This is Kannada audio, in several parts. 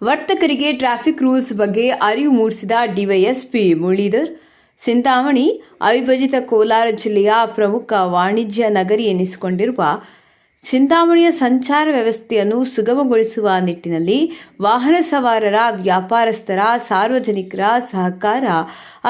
ವರ್ತಕರಿಗೆ ಟ್ರಾಫಿಕ್ ರೂಲ್ಸ್ ಬಗ್ಗೆ ಅರಿವು ಮೂಡಿಸಿದ ಡಿವೈಎಸ್ಪಿ ಮುರಳೀಧರ್ ಚಿಂತಾಮಣಿ ಅವಿಭಜಿತ ಕೋಲಾರ ಜಿಲ್ಲೆಯ ಪ್ರಮುಖ ವಾಣಿಜ್ಯ ನಗರಿ ಎನಿಸಿಕೊಂಡಿರುವ ಚಿಂತಾಮಣಿಯ ಸಂಚಾರ ವ್ಯವಸ್ಥೆಯನ್ನು ಸುಗಮಗೊಳಿಸುವ ನಿಟ್ಟಿನಲ್ಲಿ ವಾಹನ ಸವಾರರ, ವ್ಯಾಪಾರಸ್ಥರ, ಸಾರ್ವಜನಿಕರ ಸಹಕಾರ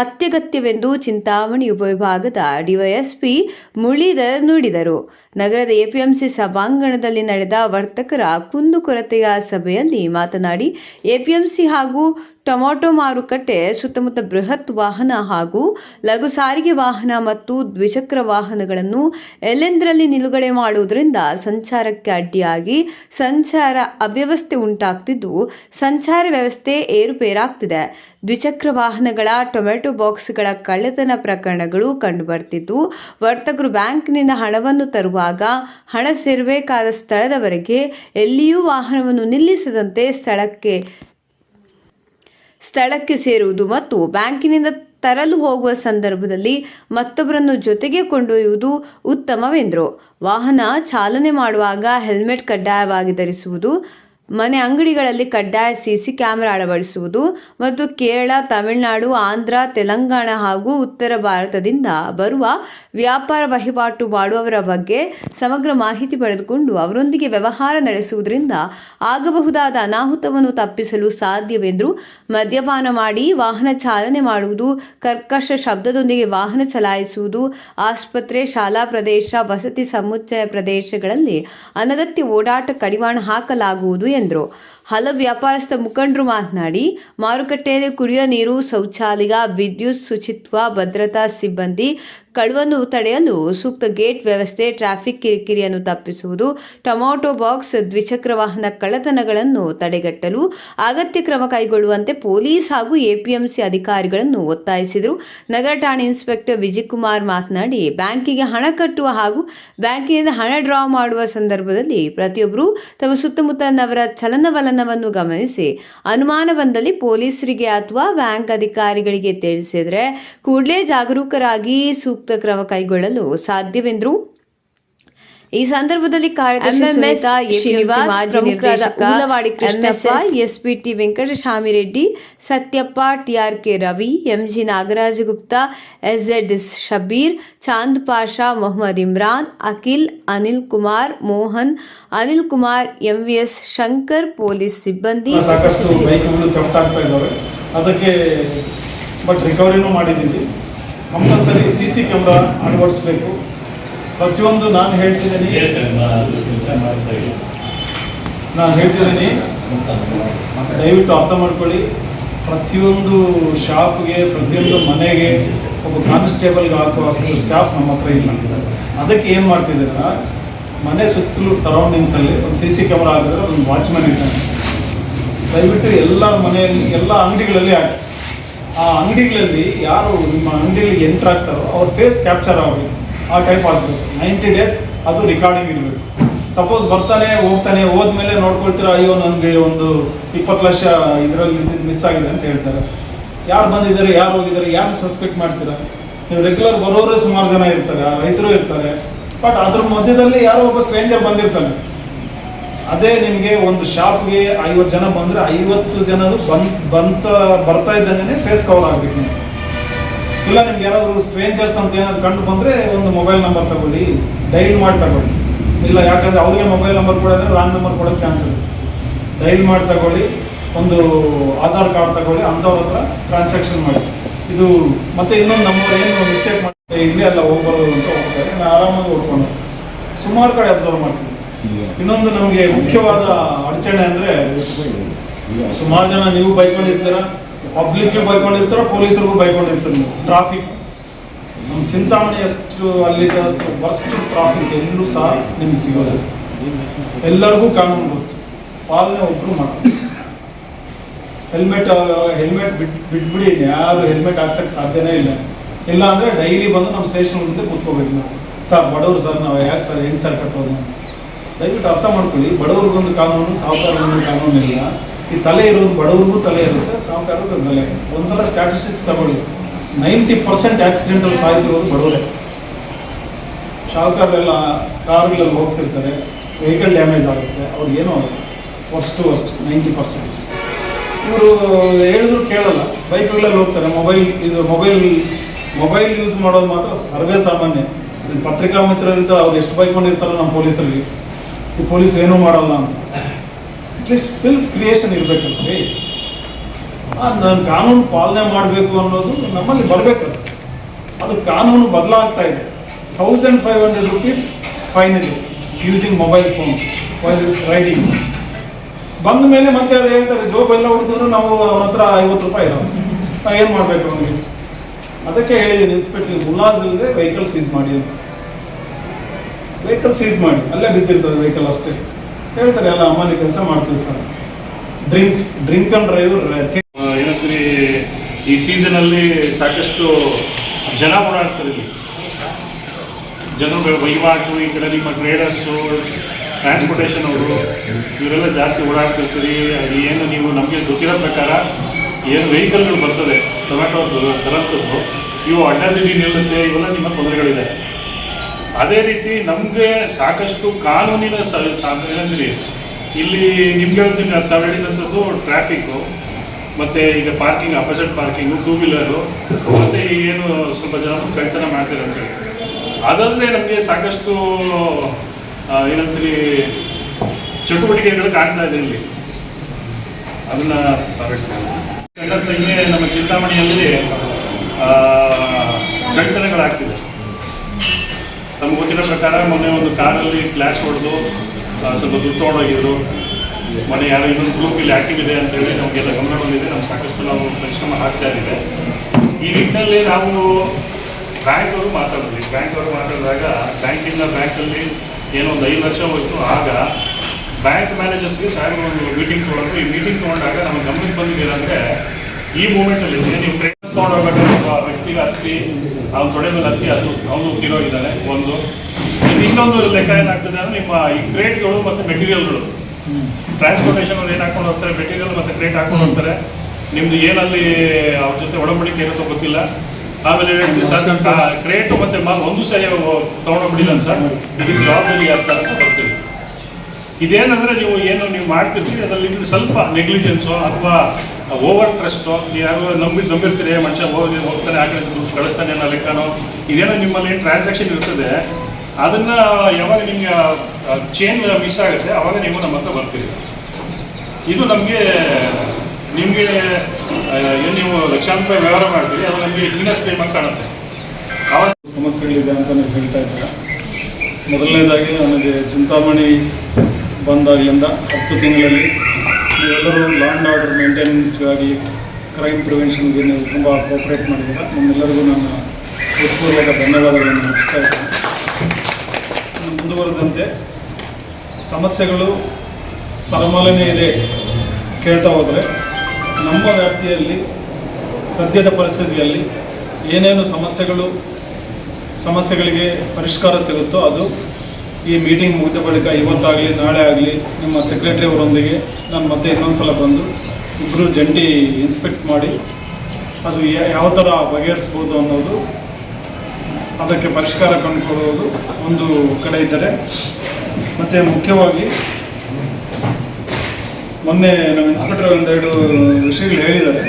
ಅತ್ಯಗತ್ಯವೆಂದು ಚಿಂತಾಮಣಿ ಉಪವಿಭಾಗದ ಡಿವೈಎಸ್ಪಿ ಮುರಳೀಧರ್ ನುಡಿದರು. ನಗರದ ಎಪಿಎಂಸಿ ಸಭಾಂಗಣದಲ್ಲಿ ನಡೆದ ವರ್ತಕರ ಕುಂದುಕೊರತೆಯ ಸಭೆಯಲ್ಲಿ ಮಾತನಾಡಿ, ಎಪಿಎಂಸಿ ಹಾಗೂ ಟೊಮಾಟೊ ಮಾರುಕಟ್ಟೆ, ಸುತ್ತಮುತ್ತ ಬೃಹತ್ ವಾಹನ ಹಾಗೂ ಲಘು ಸಾರಿಗೆ ವಾಹನ ಮತ್ತು ದ್ವಿಚಕ್ರ ವಾಹನಗಳನ್ನು ಎಲ್ಲೆಂದರಲ್ಲಿ ನಿಲುಗಡೆ ಮಾಡುವುದರಿಂದ ಸಂಚಾರಕ್ಕೆ ಅಡ್ಡಿಯಾಗಿ ಸಂಚಾರ ಅವ್ಯವಸ್ಥೆ ಉಂಟಾಗ್ತಿದ್ದು, ಸಂಚಾರ ವ್ಯವಸ್ಥೆ ಏರುಪೇರಾಗ್ತಿದೆ. ದ್ವಿಚಕ್ರ ವಾಹನಗಳ ಟೊಮೆಟೊ ಬಾಕ್ಸ್ಗಳ ಕಳ್ಳತನ ಪ್ರಕರಣಗಳು ಕಂಡುಬರ್ತಿದ್ದು, ವರ್ತಕರು ಬ್ಯಾಂಕ್ನಿಂದ ಹಣವನ್ನು ತರುವಾಗ ಹಣ ಸೇರಬೇಕಾದ ಸ್ಥಳದವರೆಗೆ ಎಲ್ಲಿಯೂ ವಾಹನವನ್ನು ನಿಲ್ಲಿಸದಂತೆ ಸ್ಥಳಕ್ಕೆ ಸ್ಥಳಕ್ಕೆ ಸೇರುವುದು ಮತ್ತು ಬ್ಯಾಂಕಿನಿಂದ ತರಲು ಹೋಗುವ ಸಂದರ್ಭದಲ್ಲಿ ಮತ್ತೊಬ್ಬರನ್ನು ಜೊತೆಗೆ ಕೊಂಡೊಯ್ಯುವುದು ಉತ್ತಮವೆಂದರು. ವಾಹನ ಚಾಲನೆ ಮಾಡುವಾಗ ಹೆಲ್ಮೆಟ್ ಕಡ್ಡಾಯವಾಗಿ ಧರಿಸುವುದು ಮನೆ ಅಂಗಡಿಗಳಲ್ಲಿ ಕಡ್ಡಾಯ ಸಿಸಿ ಕ್ಯಾಮೆರಾ ಅಳವಡಿಸುವುದು ಮತ್ತು ಕೇರಳ, ತಮಿಳುನಾಡು, ಆಂಧ್ರ, ತೆಲಂಗಾಣ ಹಾಗೂ ಉತ್ತರ ಭಾರತದಿಂದ ಬರುವ ವ್ಯಾಪಾರ ವಹಿವಾಟು ಮಾಡುವವರ ಬಗ್ಗೆ ಸಮಗ್ರ ಮಾಹಿತಿ ಪಡೆದುಕೊಂಡು ಅವರೊಂದಿಗೆ ವ್ಯವಹಾರ ನಡೆಸುವುದರಿಂದ ಆಗಬಹುದಾದ ಅನಾಹುತವನ್ನು ತಪ್ಪಿಸಲು ಸಾಧ್ಯವೆಂದರು ಮದ್ಯಪಾನ ಮಾಡಿ ವಾಹನ ಚಾಲನೆ ಮಾಡುವುದು, ಕರ್ಕಶ ಶಬ್ದದೊಂದಿಗೆ ವಾಹನ ಚಲಾಯಿಸುವುದು, ಆಸ್ಪತ್ರೆ, ಶಾಲಾ ಪ್ರದೇಶ, ವಸತಿ ಸಮುಚ್ಚಯ ಪ್ರದೇಶಗಳಲ್ಲಿ ಅನಗತ್ಯ ಓಡಾಟ ಕಡಿವಾಣ ಹಾಕಲಾಗುವುದು ಎಂದರು. ಹಲವು ವ್ಯಾಪಾರಸ್ಥ ಮುಖಂಡರು ಮಾತನಾಡಿ ಮಾರುಕಟ್ಟೆಯಲ್ಲಿ ಕುಡಿಯುವ ನೀರು ಶೌಚಾಲಯ ವಿದ್ಯುತ್ ಶುಚಿತ್ವ ಭದ್ರತಾ ಸಿಬ್ಬಂದಿ ಕಳುವನ್ನು ತಡೆಯಲು ಸೂಕ್ತ ಗೇಟ್ ವ್ಯವಸ್ಥೆ, ಟ್ರಾಫಿಕ್ ಕಿರಿಕಿರಿಯನ್ನು ತಪ್ಪಿಸುವುದು ಟೊಮ್ಯಾಟೊ ಬಾಕ್ಸ್, ದ್ವಿಚಕ್ರ ವಾಹನ ಕಳ್ಳತನಗಳನ್ನು ತಡೆಗಟ್ಟಲು, ಅಗತ್ಯ ಕ್ರಮ ಕೈಗೊಳ್ಳುವಂತೆ ಪೊಲೀಸ್ ಹಾಗೂ ಎಪಿಎಂಸಿ ಅಧಿಕಾರಿಗಳನ್ನು ಒತ್ತಾಯಿಸಿದರು. ನಗರ ಠಾಣೆ ಇನ್ಸ್ಪೆಕ್ಟರ್ ವಿಜಯಕುಮಾರ್ ಮಾತನಾಡಿ, ಬ್ಯಾಂಕಿಗೆ ಹಣ ಕಟ್ಟುವ ಹಾಗೂ ಬ್ಯಾಂಕಿನಿಂದ ಹಣ ಡ್ರಾ ಮಾಡುವ ಸಂದರ್ಭದಲ್ಲಿ ಪ್ರತಿಯೊಬ್ಬರು ತಮ್ಮ ಸುತ್ತಮುತ್ತಲಿನವರ ಚಲನವಲನವನ್ನು ಗಮನಿಸಿ, ಅನುಮಾನ ಬಂದಲ್ಲಿ ಪೊಲೀಸರಿಗೆ ಅಥವಾ ಬ್ಯಾಂಕ್ ಅಧಿಕಾರಿಗಳಿಗೆ ತಿಳಿಸಿದರೆ ಕೂಡಲೇ ಜಾಗರೂಕರಾಗಿ ಸೂಕ್ತ ಕ್ರಮ ಕೈಗೊಳ್ಳಲು ಸಾಧ್ಯವೆಂದರು? ಈ ಸಂದರ್ಭದಲ್ಲಿ SPT Venkataswamy Reddy Sathyappa TRK Ravi MG Nagaraj Gupta SZ Shabeer Chand Pasha Mohammed Imran Akhil Anil Kumar Mohan Anil Kumar MVS Shankar police ಸಿಬ್ಬಂದಿ ಸಾಕಷ್ಟು ಅದಕ್ಕೆ ಬಟ್ ರಿಕವರಿನೂ ಮಾಡಿದ್ದೀವಿ. ಕಂಪಲ್ಸರಿ ಸಿ ಸಿ ಕ್ಯಾಮ್ರಾ ಅಳವಡಿಸ್ಬೇಕು. ಪ್ರತಿಯೊಂದು ನಾನು ಹೇಳ್ತಿದ್ದೀನಿ. ನಾನು ಹೇಳ್ತಿದ್ದೀನಿ. ದಯವಿಟ್ಟು ಅರ್ಥ ಮಾಡ್ಕೊಳ್ಳಿ. ಪ್ರತಿಯೊಂದು ಶಾಪ್ಗೆ ಪ್ರತಿಯೊಂದು ಮನೆಗೆ ಒಬ್ಬ ಕಾನ್ಸ್ಟೇಬಲ್ಗೆ ಹಾಕುವಷ್ಟು ಸ್ಟಾಫ್ ನಮ್ಮ ಹತ್ರ ಇಲ್ಲ. ಅದಕ್ಕೆ ಏನು ಮಾಡ್ತಿದ್ದೀರ? ಮನೆ ಸುತ್ತಲೂ ಸರೌಂಡಿಂಗ್ಸಲ್ಲಿ ಒಂದು ಸಿ ಸಿ ಕ್ಯಾಮ್ರಾ ಹಾಕಿದ್ರೆ ಒಂದು ವಾಚ್ಮ್ಯಾನ್ ಇರ್ತಾನೆ. ದಯವಿಟ್ಟು ಎಲ್ಲ ಮನೆಯಲ್ಲಿ ಎಲ್ಲ ಅಂಗಡಿಗಳಲ್ಲಿ ಹಾಕಿ. ಆ, ಅಂಗಡಿಗಳಲ್ಲಿ ಯಾರು ನಿಮ್ಮ ಅಂಗಡಿಯಲ್ಲಿ ಎಂಟ್ರ್ ಆಗ್ತಾರೋ ಅವ್ರ ಫೇಸ್ ಕ್ಯಾಪ್ಚರ್ ಆಗಬೇಕು ಆ ಟೈಪ್ ಆಗಬೇಕು ನೈಂಟಿ ಡೇಸ್ ಅದು ರೆಕಾರ್ಡಿಂಗ್ ಇರಬೇಕು. ಸಪೋಸ್ ಬರ್ತಾನೆ, ಹೋಗ್ತಾನೆ, ಹೋದ್ಮೇಲೆ ನೋಡ್ಕೊಳ್ತೀರ, ಅಯ್ಯೋ, ನನಗೆ ಒಂದು ಇಪ್ಪತ್ತು ಲಕ್ಷ ಇದರಲ್ಲಿ ಮಿಸ್ ಆಗಿದೆ ಅಂತ ಹೇಳ್ತಾರೆ. ಯಾರು ಬಂದಿದ್ದಾರೆ, ಯಾರು ಹೋಗಿದ್ದಾರೆ ಯಾರು ಸಸ್ಪೆಕ್ಟ್ ಮಾಡ್ತೀರಾ? ನೀವು ರೆಗ್ಯುಲರ್ ಬರೋರು ಸುಮಾರು ಜನ ಇರ್ತಾರೆ, ರೈತರು ಇರ್ತಾರೆ. ಬಟ್ ಅದ್ರ ಮಧ್ಯದಲ್ಲಿ ಯಾರೋ ಒಬ್ಬ ಸ್ಟ್ರೇಂಜರ್ ಬಂದಿರ್ತಾನೆ. ಅದೇ ನಿಮಗೆ ಒಂದು ಶಾಪ್ಗೆ ಐವತ್ತು ಜನ ಬಂದ್ರೆ ಐವತ್ತು ಜನರು ಬಂದ್, ಬಂತ, ಬರ್ತಾ ಇದ್ದಂಗೆ ಫೇಸ್ ಕವರ್ ಆಗಬೇಕು ಇಲ್ಲ, ನಿಮ್ಗೆ ಯಾರಾದರೂ ಸ್ಟ್ರೇಂಜರ್ಸ್ ಅಂತ ಏನಾದ್ರು ಕಂಡು ಬಂದ್ರೆ ಒಂದು ಮೊಬೈಲ್ ನಂಬರ್ ತಗೊಳ್ಳಿ ಡೈಲ್ ಮಾಡಿ ತಗೊಳ್ಳಿ. ಇಲ್ಲ, ಯಾಕಂದ್ರೆ ಅವ್ರಿಗೆ ಮೊಬೈಲ್ ನಂಬರ್ ಕೊಡೋದ್ರೆ ರಾಂಗ್ ನಂಬರ್ ಕೊಡೋ ಚಾನ್ಸ್ ಇದೆ ಡೈಲ್ ಮಾಡಿ ತಗೊಳ್ಳಿ, ಒಂದು ಆಧಾರ್ ಕಾರ್ಡ್ ತಗೊಳ್ಳಿ, ಅಂಥವ್ರ ಹತ್ರ ಟ್ರಾನ್ಸಾಕ್ಷನ್ ಮಾಡಿ. ಇದು, ಮತ್ತೆ ಇನ್ನೊಂದು ನಮ್ಮ ಏನು ಮಿಸ್ಟೇಕ್ ಮಾಡಿ ಇಲ್ಲೇ ಅಲ್ಲ ಹೋಗ್ಬರೋದು ಅಂತ ಹೋಗ್ತಾರೆ, ನಾನು ಆರಾಮಾಗಿ ಓದ್ಕೊಂಡು ಸುಮಾರು ಕಡೆ ಅಬ್ಸರ್ವ್ ಮಾಡ್ತೀನಿ. ಇನ್ನೊಂದು ನಮಗೆ ಮುಖ್ಯವಾದ ಅಡಚಣೆ ಅಂದ್ರೆ ಸುಮಾರು ಜನ ನೀವು ಬೈಕೊಂಡಿರ್ತೀರ, ಪಬ್ಲಿಕ್ಗೆ ಬೈಕೊಂಡಿರ್ತಾರ, ಪೊಲೀಸರಿಗೂ ಬೈಕೊಂಡಿರ್ತೀರ ಟ್ರಾಫಿಕ್. ನಮ್ಮ ಚಿಂತಾಮಣಿ ಎಷ್ಟು ಅಲ್ಲಿ ಬಸ್ಟ್ ಟ್ರಾಫಿಕ್ ಎಲ್ಲರೂ ಸಹ ನಿಮ್ಗೆ ಸಿಗೋದು ಎಲ್ಲರಿಗೂ ಕಾನೂನು ಗೊತ್ತು. ಪಾಲನೆ ಒಬ್ರು ಮಾಡ್ತಾರೆ. ಹೆಲ್ಮೆಟ್ ಹೆಲ್ಮೆಟ್ ಬಿಟ್, ಬಿಟ್ಬಿಡಿ ಯಾರು ಹೆಲ್ಮೆಟ್ ಹಾಕ್ಸಕ್ ಸಾಧ್ಯನೇ ಇಲ್ಲ. ಇಲ್ಲ ಅಂದ್ರೆ ಡೈಲಿ ಬಂದು ನಮ್ಮ ಸ್ಟೇಷನ್ ಮುಂದೆ ಕೂತ್ಕೋಬೇಕು ನಾವು. ಸರ್, ಬಡವರು ಸರ್, ನಾವು ಯಾಕೆ ಸರ್, ಹೆಂಗ್ ಸರ್ ಕಟ್ಟೋದು ದಯವಿಟ್ಟು ಅರ್ಥ ಮಾಡ್ಕೊಳ್ಳಿ ಬಡವ್ರಿಗೊಂದು ಕಾನೂನು ಸಾಹುಕಾರಗೊಂದು ಕಾನೂನು ಇಲ್ಲ. ಈ ತಲೆ ಇರೋದು ಬಡವ್ರಿಗೂ ತಲೆ ಇರುತ್ತೆ, ಸಾಹುಕಾರರಿಗೂ ತಲೆ. ಒಂದ್ಸಲ ಸ್ಟ್ಯಾಟಿಸ್ಟಿಕ್ಸ್ ತಗೊಳ್ಳಿ. ನೈಂಟಿ ಪರ್ಸೆಂಟ್ ಆಕ್ಸಿಡೆಂಟಲ್ ಸಾಯ್ತಿರೋದು ಬಡವರೇ. ಶಾಹುಕಾರರೆಲ್ಲ ಕಾರ್ಗಳಲ್ಲಿ ಹೋಗ್ತಿರ್ತಾರೆ ವೆಹಿಕಲ್ ಡ್ಯಾಮೇಜ್ ಆಗುತ್ತೆ ಅವ್ರಿಗೇನೋ ಆಗುತ್ತೆ ವರ್ಸ್ಟ್ ವರ್ಸ್ಟ್ ನೈಂಟಿ ಪರ್ಸೆಂಟ್. ಇವರು ಹೇಳಿದ್ರು ಕೇಳಲ್ಲ. ಬೈಕ್ಗಳಲ್ಲಿ ಹೋಗ್ತಾರೆ, ಮೊಬೈಲ್, ಇದು ಮೊಬೈಲ್ ಮೊಬೈಲ್ ಯೂಸ್ ಮಾಡೋದು ಮಾತ್ರ ಸರ್ವೇ ಸಾಮಾನ್ಯ. ಪತ್ರಿಕಾ ಮಿತ್ರರಿಂದ ಅವ್ರು ಎಷ್ಟು ಬೈಕೊಂಡಿರ್ತಾರೋ ನಮ್ಮ ಪೊಲೀಸರಿಗೆ ಈ ಪೊಲೀಸ್ ಏನೂ ಮಾಡಲ್ಲ ಅಂತ. ಅಟ್ಲೀಸ್ಟ್ ಸೆಲ್ಫ್ ಕ್ರಿಯೇಷನ್ ಇರಬೇಕಲ್ರಿ ನಾನು ಕಾನೂನು ಪಾಲನೆ ಮಾಡಬೇಕು ಅನ್ನೋದು ನಮ್ಮಲ್ಲಿ ಬರಬೇಕು ಅದು ಕಾನೂನು ಬದಲಾಗ್ತಾ ಇದೆ. Thousand five hundred rupees fine ಇದೆ using mobile phone while riding ಬಂದ ಮೇಲೆ ಮತ್ತೆ ಅದು ಹೇಳ್ತಾರೆ ಜೋಬ್ ಎಲ್ಲ ಹುಡುಗಿದ್ರು ನಾವು ಅವ್ರ ಹತ್ರ ಐವತ್ತು ರೂಪಾಯಿ ಇರೋದು. ನಾವು ಏನು ಮಾಡಬೇಕು ಅವನಿಗೆ? ಅದಕ್ಕೆ ಹೇಳಿದ್ದೀನಿ ಇನ್ಸ್ಪೆಕ್ಟರ್ ಮುಲಾಜ್ ಇಲ್ಲದೆ ವೆಹಿಕಲ್ ಸೀಸ್ ಮಾಡಿ ಅಂತ. ವೆಹಿಕಲ್ ಸೀಸ್ ಮಾಡಿ, ಅಲ್ಲೇ ಬಿದ್ದಿರ್ತದೆ ವೆಹಿಕಲ್ ಅಷ್ಟೇ. ಹೇಳ್ತಾರೆ ಎಲ್ಲ ಅಮ್ಮಲ್ಲಿ ಕೆಲಸ ಮಾಡ್ತೀವಿ sir. Drinks drink and drive ಏನಂತೀರಿ ಈ ಸೀಸನಲ್ಲಿ ಸಾಕಷ್ಟು ಜನ ಓಡಾಡ್ತಾರೆ ಇಲ್ಲಿ. ಜನರು ವಹಿವಾಟು, ಈ ಕಡೆ ನಿಮ್ಮ ಟ್ರೇಡರ್ಸು ಟ್ರಾನ್ಸ್ಪೋರ್ಟೇಷನ್ ಅವರು, ಇವರೆಲ್ಲ ಜಾಸ್ತಿ ಓಡಾಡ್ತಿರ್ತೀರಿ. ಏನು ನೀವು ನಮಗೆ ಗೊತ್ತಿರೋ ಪ್ರಕಾರ ಏನು ವೆಹಿಕಲ್ಗಳು ಬರ್ತದೆ ಟೊಮ್ಯಾಟೊ ತರಂಥದ್ದು ಇವು ಅಡ್ಡದಿಡಿ ನಿಲ್ಲುತ್ತೆ, ಇವೆಲ್ಲ ನಿಮ್ಮ ತೊಂದರೆಗಳಿದೆ. ಅದೇ ರೀತಿ ನಮಗೆ ಸಾಕಷ್ಟು ಕಾನೂನಿನ ಏನಂತೀರಿ ಇಲ್ಲಿ ನಿಮ್ಗೆ ಹೇಳ್ತೀನಿ ತಾವು ಹೇಳಿದಂಥದ್ದು ಟ್ರಾಫಿಕ್ಕು ಮತ್ತು ಈಗ parking opposite parking two wheeler ಮತ್ತು ಏನು ಸ್ವಲ್ಪ ಜನ ಕಳ್ತನ ಮಾಡ್ತಾರೆ ಅಂತೇಳಿ ಅದಲ್ಲದೆ ನಮಗೆ ಸಾಕಷ್ಟು ಏನಂತೀರಿ ಚಟುವಟಿಕೆಗಳು ಕಾಣ್ತಾ ಇದೆ ಇಲ್ಲಿ ಅದನ್ನ ಕಂಡಂತೆಯೇ ನಮ್ಮ ಚಿಂತಾಮಣಿಯಲ್ಲಿ ಕಳ್ತನಗಳಾಗ್ತಿದೆ ನಮ್ಗೆ ಗೊತ್ತಿರೋ ಪ್ರಕಾರ ಮೊನ್ನೆ ಒಂದು ಕಾರಲ್ಲಿ ಕ್ಲಾಶ್ ಹೊಡೆದು ಸ್ವಲ್ಪ ದುಡ್ಡು ತೊಗೊಂಡೋಗಿದ್ರು. ಮೊನ್ನೆ ಯಾರೋ ಇನ್ನೊಂದು ಗ್ರೂಪ್ ಇಲ್ಲಿ ಆಕ್ಟಿವ್ ಇದೆ ಅಂತ ಹೇಳಿ ನಮಗೆಲ್ಲ ಗಮನ ಬಂದಿದೆ. ನಾವು ಸಾಕಷ್ಟು ನಾವು ಪರಿಶ್ರಮ ಹಾಕ್ತಾ ಇದ್ದೇವೆ ಈ ನಿಟ್ಟಿನಲ್ಲಿ ನಾವು ಬ್ಯಾಂಕ್ ಅವರು ಮಾತಾಡಿದ್ವಿ ಬ್ಯಾಂಕ್ ಅವರು ಮಾತಾಡಿದಾಗ ಬ್ಯಾಂಕಿಂದ ಬ್ಯಾಂಕಲ್ಲಿ ಏನೋ ಒಂದು ಐದು ಲಕ್ಷ ಹೋಯಿತು. ಆಗ ಬ್ಯಾಂಕ್ ಮ್ಯಾನೇಜರ್ಸ್ಗೆ ಸಾಹೇಬರು ಒಂದು ಮೀಟಿಂಗ್ ತೊಗೊಂಡ್ರು. ಈ ಮೀಟಿಂಗ್ ತೊಗೊಂಡಾಗ ನಮ್ಮ ಗಮನಕ್ಕೆ ಬಂದಿದ್ದೀರ ಅಂದರೆ ಈ ಮೂಮೆಂಟಲ್ಲಿ ನೀವು ಟ್ರೈನ್ ತೊಗೊಂಡೋಗ್ಬೇಕಾದ್ರೆ ಒಬ್ಬ ಹತ್ತಿ ಅವ್ನು ತೊಡೆ ಮೇಲೆ ಹತ್ತಿ ಅದು ಅವನು ತೀರೋಗಿದ್ದಾನೆ ಒಂದು. ಇನ್ನು ಇನ್ನೊಂದು ಲೆಕ್ಕ ಏನಾಗ್ತದೆ ಅಂದರೆ ನಿಮ್ಮ ಈ ಕ್ರೇಟ್ಗಳು ಮತ್ತು ಮೆಟೀರಿಯಲ್ಗಳು ಟ್ರಾನ್ಸ್ಪೋರ್ಟೇಷನ್ ಅವ್ರು ಏನು ಹಾಕೊಂಡು ಹೋಗ್ತಾರೆ ಮೆಟೀರಿಯಲ್ ಮತ್ತೆ ಕ್ರೇಟ್ ಹಾಕೊಂಡು ಹೋಗ್ತಾರೆ. ನಿಮ್ದು ಏನಲ್ಲಿ ಅವ್ರ ಜೊತೆ ಒಡಂಬಡಿಕೆ ಇರುತ್ತೋ ಗೊತ್ತಿಲ್ಲ. ಆಮೇಲೆ ಸರ್ ಕ್ರೇಟು ಮತ್ತು ಮಾಲ್ ಒಂದು ಸರಿ ತೊಗೊಂಡೋಗ್ಬಿಡಿಲ್ಲ ಸರ್. ಇದಕ್ಕೆ ಜವಾಬ್ದಾರಿ ಯಾರು ಸರ್ ಅಂತ ಬರ್ತೀವಿ. ಇದೇನಂದ್ರೆ ನೀವು ಏನು ನೀವು ಮಾಡ್ತಿರ್ತೀರಿ, ಅದರಲ್ಲಿ ಸ್ವಲ್ಪ ನೆಗ್ಲಿಜೆನ್ಸು ಅಥವಾ ಓವರ್ ಟ್ರಸ್ಟು ಯಾರು ನಂಬಿ ನಂಬಿರ್ತೀರಿ, ಮನುಷ್ಯ ಹೋಗಿ ಹೋಗ್ತಾನೆ, ಆ ದುಡ್ಡು ಕಳಿಸ್ತಾನೆ ಅನ್ನೋ ಲೆಕ್ಕನೋ ಇದೇನೋ ನಿಮ್ಮಲ್ಲಿ ಟ್ರಾನ್ಸಾಕ್ಷನ್ ಇರ್ತದೆ, ಅದನ್ನು ಯಾವಾಗ ನಿಮಗೆ ಚೇಂಜ್ ಮಿಸ್ ಆಗುತ್ತೆ, ಅವಾಗ ನೀವು ನಮ್ಮ ಹತ್ರ ಬರ್ತೀರಿ. ಇದು ನಮಗೆ, ನಿಮಗೆ ಏನು ನೀವು ಲಕ್ಷಾಂತರ ರೂಪಾಯಿ ವ್ಯವಹಾರ ಮಾಡ್ತೀರಿ, ಅದು ನಮಗೆ ಬಿಸ್ನೆಸ್ ಟೈಮ್ ಅಂತ ಕಾಣುತ್ತೆ. ಆವಾಗ ಸಮಸ್ಯೆಗಳಿದೆ ಅಂತ ನೀವು ಹೇಳ್ತಾ ಇದ್ದೀರಾ? ಮೊದಲನೇದಾಗಿ ನನಗೆ ಚಿಂತಾಮಣಿ ಬಂದಾಗಲಿಂದ ಹತ್ತು ತಿಂಗಳಲ್ಲಿ ನೀವೆಲ್ಲರೂ ಲ್ಯಾಂಡ್ ಆರ್ಡರ್ ಮೇಂಟೆನೆನ್ಸ್ಗಾಗಿ ಕ್ರೈಮ್ ಪ್ರಿವೆನ್ಷನ್ಗೆ ನೀವು ತುಂಬ ಕೋಪ್ರೇಟ್ ಮಾಡಿದ್ದೀರ? ನಿಮ್ಮೆಲ್ಲರಿಗೂ ನನ್ನ ಹೃತ್ಪೂರ್ವಕ ಧನ್ಯವಾದಗಳನ್ನು ಮುಗಿಸ್ತಾ ಇದ್ದೀನಿ. ಮುಂದುವರೆದಂತೆ ಸಮಸ್ಯೆಗಳು ಸರಮಾಲನೆ ಇದೆ ಕೇಳ್ತಾ ಹೋದರೆ, ನಮ್ಮ ವ್ಯಾಪ್ತಿಯಲ್ಲಿ, ಸದ್ಯದ ಪರಿಸ್ಥಿತಿಯಲ್ಲಿ ಏನೇನು ಸಮಸ್ಯೆಗಳು, ಸಮಸ್ಯೆಗಳಿಗೆ ಪರಿಷ್ಕಾರ ಸಿಗುತ್ತೋ ಅದು ಈ ಮೀಟಿಂಗ್ ಮುಗಿದ ಬಳಿಕ ಇವತ್ತಾಗಲಿ, ನಾಳೆ ಆಗಲಿ ನಿಮ್ಮ ಸೆಕ್ರೆಟರಿ ಅವರೊಂದಿಗೆ ನಾನು ಮತ್ತೆ ಇನ್ನೊಂದು ಸಲ ಬಂದು ಇಬ್ಬರು ಜಂಟಿ ಇನ್ಸ್ಪೆಕ್ಟ್ ಮಾಡಿ ಅದು ಯಾವ ಥರ ಬಗೆಹರಿಸ್ಬೋದು ಅನ್ನೋದು ಅದಕ್ಕೆ ಪರಿಷ್ಕಾರ ಕಂಡುಕೊಳ್ಳುವುದು ಒಂದು ಕಡೆ ಇದ್ದರೆ. ಮತ್ತು ಮುಖ್ಯವಾಗಿ ಮೊನ್ನೆ ನಮ್ಮ ಇನ್ಸ್ಪೆಕ್ಟರ್ ಒಂದೆರಡು ವಿಷಯಗಳು ಹೇಳಿದ್ದಾರೆ.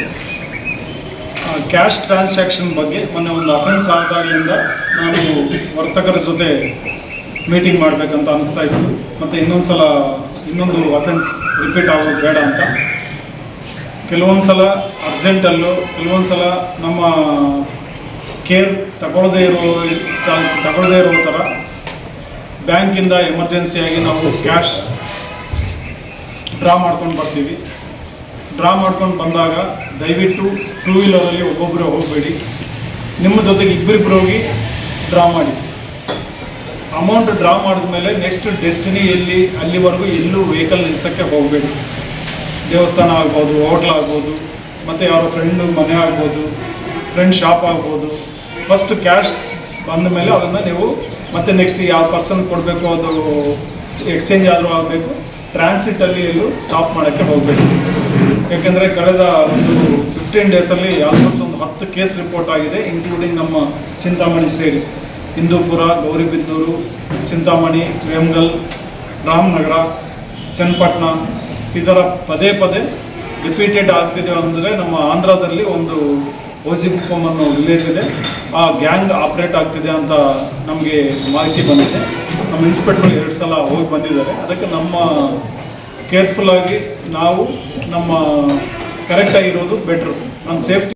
ಕ್ಯಾಶ್ ಟ್ರಾನ್ಸಾಕ್ಷನ್ ಬಗ್ಗೆ ಮೊನ್ನೆ ಒಂದು ಅಫೆನ್ಸ್ ಆದಾಗಲಿಂದ ನಾನು ವರ್ತಕರ ಜೊತೆ ಮೀಟಿಂಗ್ ಮಾಡಬೇಕಂತ ಅನಿಸ್ತಾ ಇತ್ತು. ಮತ್ತು ಇನ್ನೊಂದು ಸಲ ಇನ್ನೊಂದು ಅಫೆನ್ಸ್ ರಿಪೀಟ್ ಆಗೋದು ಬೇಡ ಅಂತ. ಕೆಲವೊಂದು ಸಲ ಅರ್ಜೆಂಟಲ್ಲೂ ಕೆಲವೊಂದು ಸಲ ನಮ್ಮ ಕೇರ್ ತಗೊಳ್ಳದೇ ಇರೋ ತಗೊಳ್ಳದೇ ಇರೋ ಥರ ಬ್ಯಾಂಕಿಂದ ಎಮರ್ಜೆನ್ಸಿಯಾಗಿ ನಾವು ಕ್ಯಾಶ್ ಡ್ರಾ ಮಾಡ್ಕೊಂಡು ಬರ್ತೀವಿ. ಡ್ರಾ ಮಾಡ್ಕೊಂಡು ಬಂದಾಗ ದಯವಿಟ್ಟು ಟೂ ವೀಲರಲ್ಲಿ ಒಬ್ಬೊಬ್ಬರೇ ಹೋಗಬೇಡಿ. ನಿಮ್ಮ ಜೊತೆಗೆ ಇಬ್ಬರಿಬ್ಬರು ಹೋಗಿ ಡ್ರಾ ಮಾಡಿ. ಅಮೌಂಟ್ ಡ್ರಾ ಮಾಡಿದ ಮೇಲೆ ನೆಕ್ಸ್ಟ್ ಡೆಸ್ಟಿನಿ ಎಲ್ಲಿ, ಅಲ್ಲಿವರೆಗೂ ಎಲ್ಲೂ ವೆಹಿಕಲ್ ನಿಲ್ಸೋಕ್ಕೆ ಹೋಗಬೇಡಿ. ದೇವಸ್ಥಾನ ಆಗ್ಬೋದು ಹೋಟ್ಲ್ ಆಗ್ಬೋದು, ಮತ್ತು ಯಾರೋ ಫ್ರೆಂಡು ಮನೆ ಆಗ್ಬೋದು ಫ್ರೆಂಡ್ ಶಾಪ್ ಆಗ್ಬೋದು. ಫಸ್ಟ್ ಕ್ಯಾಶ್ ಬಂದ ಮೇಲೆ ಅದನ್ನು ನೀವು ಮತ್ತೆ ನೆಕ್ಸ್ಟ್ ಯಾವ ಪರ್ಸನ್ ಕೊಡಬೇಕು, ಅದು ಎಕ್ಸ್ಚೇಂಜ್ ಆದರೂ ಆಗಬೇಕು ಟ್ರಾನ್ಸಿಟಲ್ಲಿ ಎಲ್ಲೂ ಸ್ಟಾಪ್ ಮಾಡೋಕ್ಕೆ ಹೋಗಬೇಕು ಯಾಕೆಂದರೆ ಕಳೆದ ಒಂದು ಫಿಫ್ಟೀನ್ ಡೇಸಲ್ಲಿ ಆಲ್ಮೋಸ್ಟ್ ಒಂದು ಹತ್ತು ಕೇಸ್ ರಿಪೋರ್ಟ್ ಆಗಿದೆ ಇನ್ಕ್ಲೂಡಿಂಗ್ ನಮ್ಮ ಚಿಂತಾಮಣಿ ಸೇರಿ. ಹಿಂದೂಪುರ ಗೌರಿಬಿದ್ದೂರು ಚಿಂತಾಮಣಿ ವೇಮಗಲ್ ರಾಮನಗರ, ಚನ್ನಪಟ್ಟಣ ಈ ಪದೇ ಪದೇ ರಿಪೀಟೆಡ್ ಆಗ್ತಿದೆ ಅಂದರೆ ನಮ್ಮ ಆಂಧ್ರದಲ್ಲಿ ಒಂದು ಓಸಿಗುಪ್ಪಮ್ ಅನ್ನೋ ರಿಲೀಸ್ ಇದೆ. ಆ ಗ್ಯಾಂಗ್ ಆಪ್ರೇಟ್ ಆಗ್ತಿದೆ ಅಂತ ನಮಗೆ ಮಾಹಿತಿ ಬಂದಿದೆ. ನಮ್ಮ ಇನ್ಸ್ಪೆಕ್ಟರ್ ಎರಡು ಸಲ ಹೋಗಿ ಬಂದಿದ್ದಾರೆ. ಅದಕ್ಕೆ ನಮ್ಮ ಕೇರ್ಫುಲ್ ಆಗಿ ನಾವು ನಮ್ಮ ಕರೆಕ್ಟಾಗಿರೋದು ಬೆಟ್ರು. ನಮ್ಮ ಸೇಫ್ಟಿ